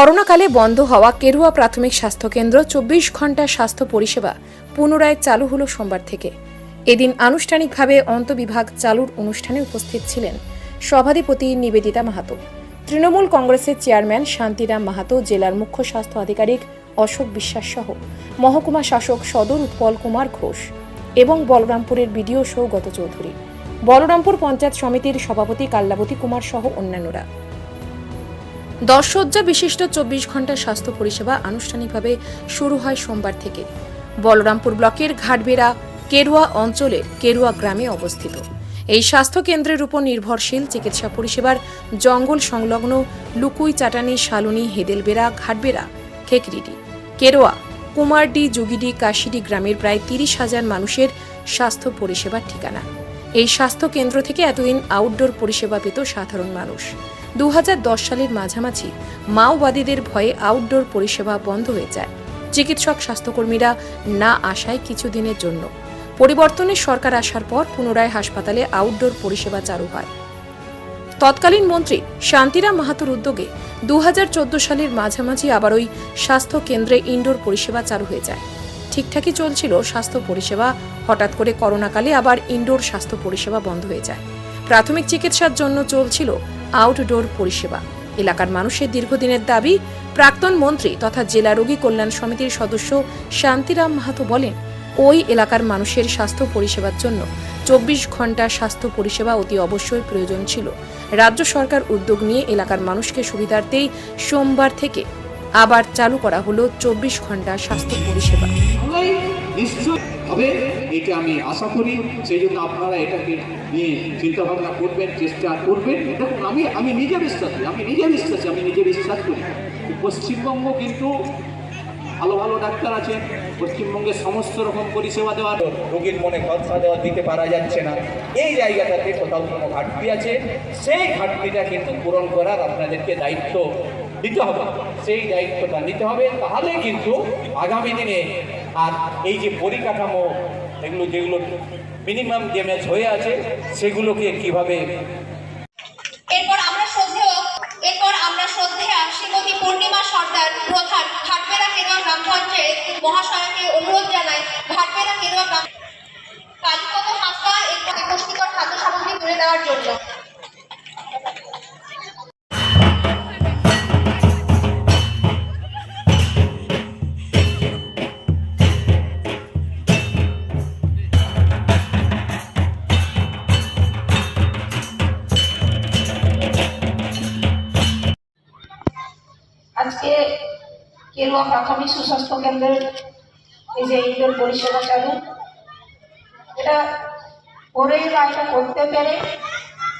করোনাকালে বন্ধ হওয়া কেরুয়া প্রাথমিক স্বাস্থ্যকেন্দ্র চব্বিশ ঘণ্টা স্বাস্থ্য পরিষেবা পুনরায় চালু হলো সোমবার থেকে। এদিন আনুষ্ঠানিকভাবে অন্তবিভাগ চালুর অনুষ্ঠানে উপস্থিত ছিলেন সভাধিপতি নিবেদিতা মাহাতো। তৃণমূল কংগ্রেসের চেয়ারম্যান শান্তিরাম মাহাতো, জেলার মুখ্য স্বাস্থ্য আধিকারিক অশোক বিশ্বাস সহ মহকুমা শাসক সদর উৎপল কুমার ঘোষ এবং বলরামপুরের বিডিও সৌগত চৌধুরী। বলরামপুর পঞ্চায়েত সমিতির সভাপতি কাল্লাবতী কুমার সহ অন্যান্যরা। দশসজ্জা বিশিষ্ট চব্বিশ ঘণ্টা স্বাস্থ্য পরিষেবা আনুষ্ঠানিকভাবে শুরু হয় সোমবার থেকে। বলরামপুর ব্লকের ঘাটবেড়া কেরুয়া অঞ্চলের কেরুয়া গ্রামে অবস্থিত। এই স্বাস্থ্য কেন্দ্রের উপর নির্ভরশীল চিকিৎসা পরিষেবার জঙ্গল সংলগ্ন লুকুই, চাটানি, শালুনি, হেদেলবেড়া, ঘাটবেড়া, খেকরিডি, কেরোয়া, কুমারডি যুগিডি কাশিডি গ্রামের প্রায় তিরিশ হাজার মানুষের স্বাস্থ্য পরিষেবার ঠিকানা। এই স্বাস্থ্য কেন্দ্র থেকে এতদিন আউটডোর পরিষেবা পেত সাধারণ মানুষ। দু হাজার দশ সালের মাঝামাঝি মাওবাদীদের ভয়ে আউটডোর পরিষেবা বন্ধ হয়ে যায়। চিকিৎসক, স্বাস্থ্যকর্মীরা না আসায় কিছুদিনের জন্য। পরিবর্তনে সরকার আসার পর পুনরায় হাসপাতালে আউটডোর পরিষেবা চালু হয়। তৎকালীন মন্ত্রী শান্তিরাম মাহাতোর উদ্যোগে দু হাজার চোদ্দ সালের মাঝামাঝি আবার ওই স্বাস্থ্য কেন্দ্রে ইনডোর পরিষেবা চালু হয়ে যায়। ঠিকঠাকই চলছিল, স্বাস্থ্য পরিষেবা হঠাৎ করে করোনাকালে আবার ইনডোর স্বাস্থ্য পরিষেবা বন্ধ হয়ে যায়। প্রাথমিক চিকিৎসার জন্য চলছিল আউটডোর পরিষেবা। এলাকার মানুষের দীর্ঘদিনের দাবি, প্রাক্তন মন্ত্রী তথা জেলা রোগী কল্যাণ সমিতির সদস্য শান্তিরাম মাহাতো বলেন, ওই এলাকার মানুষের স্বাস্থ্য পরিষেবার জন্য চব্বিশ ঘণ্টা স্বাস্থ্য পরিষেবা অতি অবশ্যই প্রয়োজন ছিল। রাজ্য সরকার উদ্যোগ নিয়ে এলাকার মানুষকে সুবিধার্থেই সোমবার থেকে আবার চালু করা হলো চব্বিশ ঘণ্টা স্বাস্থ্য পরিষেবা। নিশ্চয় হবে, এটা আমি আশা করি। সেই জন্য আপনারা এটাকে নিয়ে চিন্তা ভাবনা করবেন, চেষ্টা করবেন। দেখুন, আমি আমি নিজে বিশ্বাসী আমি নিজে বিশ্বাসী, আমি নিজে বিশ্বাস করি। পশ্চিমবঙ্গ কিন্তু ভালো ভালো ডাক্তার আছেন পশ্চিমবঙ্গের সমস্ত রকম পরিষেবা দেওয়ার রোগীর মনে ভরসা দেওয়া দিতে পারা যাচ্ছে না। এই জায়গাটাতে কোথাও কোনো ঘাটতি আছে, সেই ঘাটতিটা কিন্তু পূরণ করার আপনাদেরকে দায়িত্ব দিতে হবে। সেই দায়িত্বটা নিতে হবে, তাহলে কিন্তু আগামী দিনে আর এই যে পরিকাঠামো, এগুলো যেগুলো মিনিমাম ড্যামেজ হয়ে আছে, সেগুলোকে কীভাবে এরপর আমরা শ্রদ্ধেয়, এরপর আমরা শ্রীমতী পূর্ণিমা অনুরোধ পুষ্টিকর খাদ্য সামগ্রী তুলে দেওয়ার জন্য। কেরুয়া প্রাথমিক সুস্বাস্থ্য কেন্দ্রের এই যে ইন্ডোর পরিষেবা চালু, এটা করে বা এটা করতে পেরে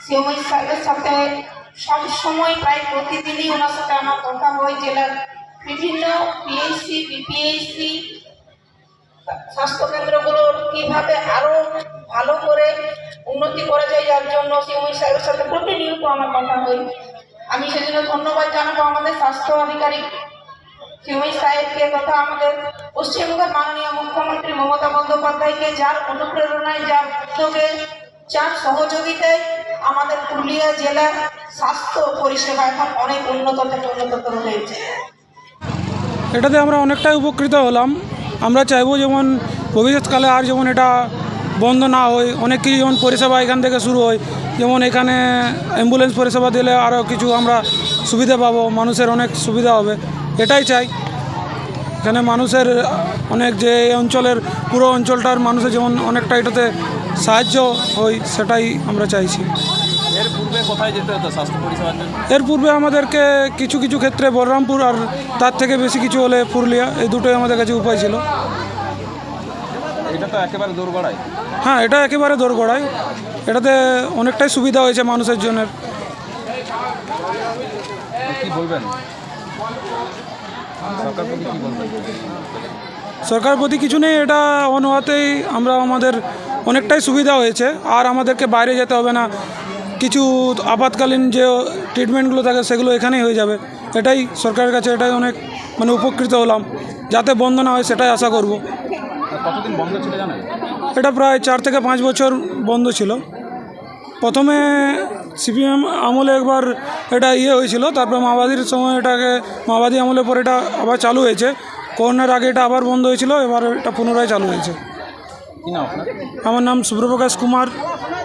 সিএমআই স্যারের সাথে সব সময় প্রায় প্রতিদিনই ওনার সাথে আমার কথা হয়, জেলার বিভিন্ন পিএইচসি বিপিএইচসি স্বাস্থ্যকেন্দ্রগুলোর কীভাবে আরও ভালো করে উন্নতি করা যায় যার জন্য সিএমআই স্যারের সাথে প্রতিনিয়ত আমার কথা হয়। আমি সেজন্য ধন্যবাদ জানাব আমাদের স্বাস্থ্য আধিকারিক সাহেবকে তথা আমাদের পশ্চিমবঙ্গের মাননীয় মুখ্যমন্ত্রী মমতা বন্দ্যোপাধ্যায়কে যার অনুপ্রেরণায়, যার উদ্যোগে, যার সহযোগিতায় আমাদের পুরুলিয়া জেলার স্বাস্থ্য পরিষেবা এখন অনেক উন্নত থেকে উন্নততর হয়েছে। এটাতে আমরা অনেকটাই উপকৃত হলাম। আমরা চাইব যেমন ভবিষ্যৎকালে আর যেমন এটা বন্ধ না হয়, অনেক কিছু যেমন পরিষেবা এখান থেকে শুরু হয়, যেমন এখানে অ্যাম্বুলেন্স পরিষেবা দিলে আরও কিছু আমরা সুবিধা পাবো, মানুষের অনেক সুবিধা হবে। এটাই চাই। এখানে মানুষের অনেক যে এই অঞ্চলের পুরো অঞ্চলটার মানুষের যেমন অনেকটা এটাতে সাহায্য হয় সেটাই আমরা চাইছি। এর পূর্বে কোথায় যেতে হতো স্বাস্থ্য পরিষেবার জন্য? এর পূর্বে আমাদেরকে কিছু কিছু ক্ষেত্রে বলরামপুর আর তার থেকে বেশি কিছু হলে পুরুলিয়া এই দুটোই আমাদের কাছে উপায় ছিল। এটা তো একেবারে দোরগড়ায়। হ্যাঁ এটা একেবারে দোরগোড়ায়। এটাতে অনেকটাই সুবিধা হয়েছে মানুষের জন্য। কি বলবেন? সরকার প্রতি কিছু নেই এটা অন হওয়াতেই আমরা আমাদের অনেকটাই সুবিধা হয়েছে। আর আমাদেরকে বাইরে যেতে হবে না। কিছু আপাতকালীন যে ট্রিটমেন্টগুলো থাকে সেগুলো এখানেই হয়ে যাবে। এটাই সরকারের কাছে এটাই অনেক মানে উপকৃত হলাম। যাতে বন্ধ না হয় সেটাই আশা করব। এটা প্রায় চার থেকে পাঁচ বছর বন্ধ ছিল। প্রথমে সিপিএম আমলে একবার এটা ইয়ে হয়েছিল। তারপর মাওবাদীর সময় এটাকে মাওবাদী আমলে পরে এটা আবার চালু হয়েছে। করোনার আগে এটা আবার বন্ধ হয়েছিল এবার এটা পুনরায় চালু হয়েছে। কি আমার নাম সুব্রপ্রকাশ কুমার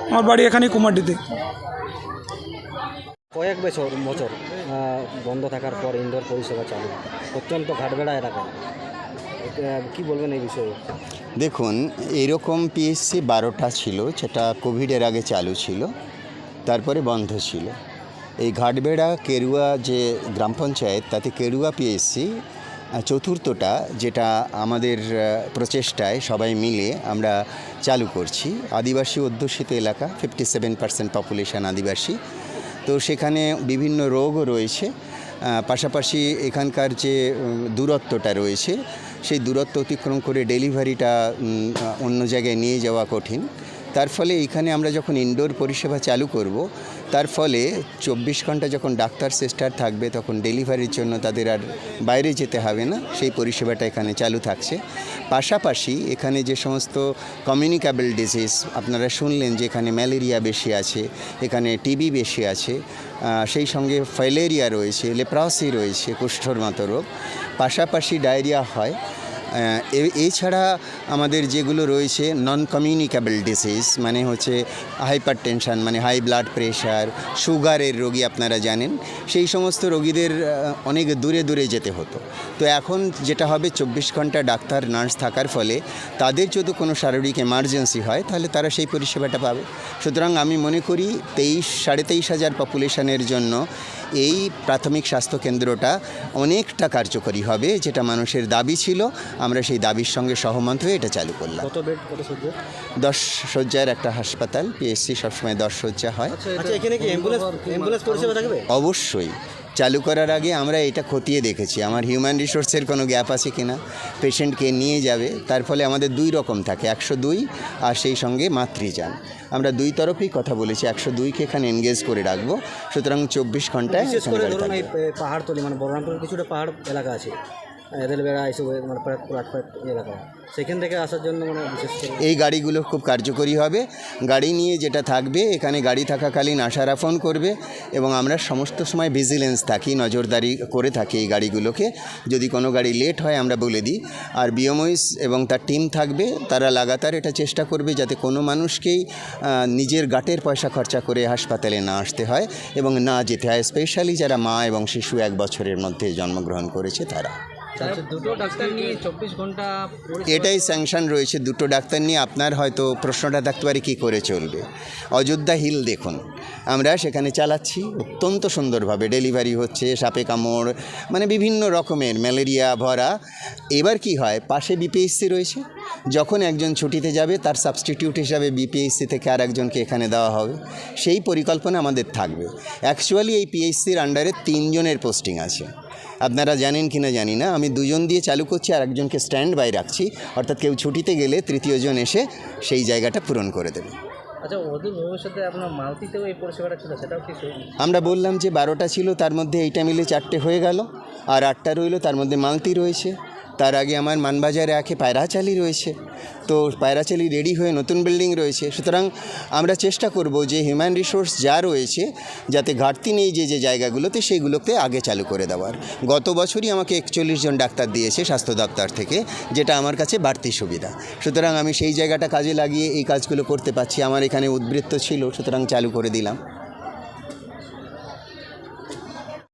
আমার বাড়ি এখানেই কুমারডিতে। কয়েক বছর বছর বন্ধ থাকার পর ইনডোর পরিষেবা চালু। অত্যন্ত ঘাটবেড়া এলাকায় এটা কি বলবেন এই বিষয়ে? দেখুন এরকম পিএসসি বারোটা ছিল যেটা কোভিডের আগে চালু ছিল। তারপরে বন্ধ ছিল। এই ঘাটবেড়া, কেরুয়া যে গ্রাম পঞ্চায়েত, তাতে কেরুয়া পিএসসি চতুর্থটা, যেটা আমাদের প্রচেষ্টায় সবাই মিলে আমরা চালু করছি। আদিবাসী অধ্যুষিত এলাকা ফিফটি সেভেন পার্সেন্ট পপুলেশন আদিবাসী। তো সেখানে বিভিন্ন রোগও রয়েছে। পাশাপাশি এখানকার যে দূরত্বটা রয়েছে, সেই দূরত্ব অতিক্রম করে ডেলিভারিটা অন্য জায়গায় নিয়ে যাওয়া কঠিন। তার ফলে এখানে আমরা যখন ইনডোর পরিষেবা চালু করব, তার ফলে চব্বিশ ঘণ্টা যখন ডাক্তার সিস্টার থাকবে, তখন ডেলিভারির জন্য তাদের আর বাইরে যেতে হবে না, সেই পরিষেবাটা এখানে চালু থাকছে। পাশাপাশি এখানে যে সমস্ত কমিউনিকেবল ডিজিজ আপনারা শুনলেন যে এখানে ম্যালেরিয়া বেশি আছে, এখানে টিবি বেশি আছে সেই সঙ্গে ফাইলেরিয়া রয়েছে লেপ্রাসি রয়েছে কুষ্ঠর মতো রোগ। পাশাপাশি ডায়রিয়া হয়। এছাড়া আমাদের যেগুলো রয়েছে নন কমিউনিকেবল ডিসিজ মানে হচ্ছে হাইপার টেনশন মানে হাই ব্লাড প্রেশার সুগারের রোগী আপনারা জানেন, সেই সমস্ত রোগীদের অনেক দূরে দূরে যেতে হতো। তো এখন যেটা হবে চব্বিশ ঘণ্টা ডাক্তার, নার্স থাকার ফলে তাদের যদি কোনো শারীরিক এমার্জেন্সি হয়, তাহলে তারা সেই পরিষেবাটা পাবে। সুতরাং আমি মনে করি তেইশ, সাড়ে তেইশ হাজার পপুলেশনের জন্য এই প্রাথমিক স্বাস্থ্য কেন্দ্রটা অনেকটা কার্যকরী হবে যেটা মানুষের দাবি ছিল। আমরা সেই দাবির সঙ্গে সহমত হয়ে এটা চালু করলাম। দশ শয্যার একটা হাসপাতাল পিএসসি সবসময় দশ শয্যা হয়। আচ্ছা অবশ্যই। চালু করার আগে আমরা এটা খতিয়ে দেখেছি। আমার হিউম্যান রিসোর্সের কোনো গ্যাপ আছে কিনা পেশেন্টকে নিয়ে যাবে তার ফলে আমাদের দুই রকম থাকে একশো দুই আর সেই সঙ্গে মাতৃযান। আমরা দুই তরফেই কথা বলেছি একশো দুইকে এখানে এনগেজ করে রাখব। সুতরাং চব্বিশ ঘন্টায় পাহাড়তলি মানে বলরামপুরের কিছুটা পাহাড় এলাকা আছে। এদেলবেড়া এইসব মানে এলাকা সেখান থেকে আসার জন্য মানে বিশেষ করে এই গাড়িগুলো খুব কার্যকরী হবে। গাড়ি নিয়ে যেটা থাকবে, এখানে গাড়ি থাকাকালীন আশারা ফোন করবে এবং আমরা সমস্ত সময় ভিজিলেন্স থাকি, নজরদারি করে থাকি এই গাড়িগুলোকে। যদি কোনো গাড়ি লেট হয়, আমরা বলে দিই। আর বিএমওইস এবং তার টিম থাকবে, তারা লাগাতার এটা চেষ্টা করবে যাতে কোনো মানুষকেই নিজের গাটের পয়সা খরচা করে হাসপাতালে না আসতে হয় এবং না যেতে হয়। স্পেশালি যারা মা এবং শিশু এক বছরের মধ্যে জন্মগ্রহণ করেছে তারা। দুটো ডাক্তার নিয়ে চব্বিশ ঘণ্টা এটাই স্যাংশন রয়েছে। দুটো ডাক্তার নিয়ে আপনার হয়তো প্রশ্নটা থাকতে পারে কী করে চলবে। অযোধ্যা হিল দেখুন। আমরা সেখানে চালাচ্ছি। অত্যন্ত সুন্দরভাবে ডেলিভারি হচ্ছে সাপে কামড় মানে বিভিন্ন রকমের ম্যালেরিয়া ভরা। এবার কি হয়? পাশে বিপিএসসি রয়েছে। যখন একজন ছুটিতে যাবে তার সাবস্টিটিউট হিসাবে বিপিএসসি থেকে আর একজনকে এখানে দেওয়া হবে। সেই পরিকল্পনা আমাদের থাকবে। অ্যাকচুয়ালি এই পিএইচসির আন্ডারে তিনজনের পোস্টিং আছে। আপনারা জানেন কি না জানি না আমি দুজন দিয়ে চালু করছি আর একজনকে স্ট্যান্ড বাই রাখছি। অর্থাৎ কেউ ছুটিতে গেলে তৃতীয়জন এসে সেই জায়গাটা পূরণ করে দেবে। আচ্ছা অদূর ভবিষ্যতে আপনার মালতিতেও এই পরিষেবাটা ছিল সেটাও কি আমরা বললাম যে বারোটা ছিল তার মধ্যে এইটা মিলে চারটে হয়ে গেল। আর আটটা রইল তার মধ্যে মালতি রয়েছে। তার আগে আমার মানবাজারে আঁকে পায়রাচালি রয়েছে। তো পায়রাচালি রেডি হয়ে নতুন বিল্ডিং রয়েছে। সুতরাং আমরা চেষ্টা করব যে হিউম্যান রিসোর্স যা রয়েছে, যাতে ঘাটতি নেই যে যে জায়গাগুলোতে সেইগুলোকে আগে চালু করে দেওয়ার। গত বছরই আমাকে একচল্লিশ জন ডাক্তার দিয়েছে স্বাস্থ্য দপ্তর থেকে, যেটা আমার কাছে বাড়তি সুবিধা। সুতরাং আমি সেই জায়গাটা কাজে লাগিয়ে এই কাজগুলো করতে পারছি। আমার এখানে উদ্বৃত্ত ছিল, সুতরাং চালু করে দিলাম।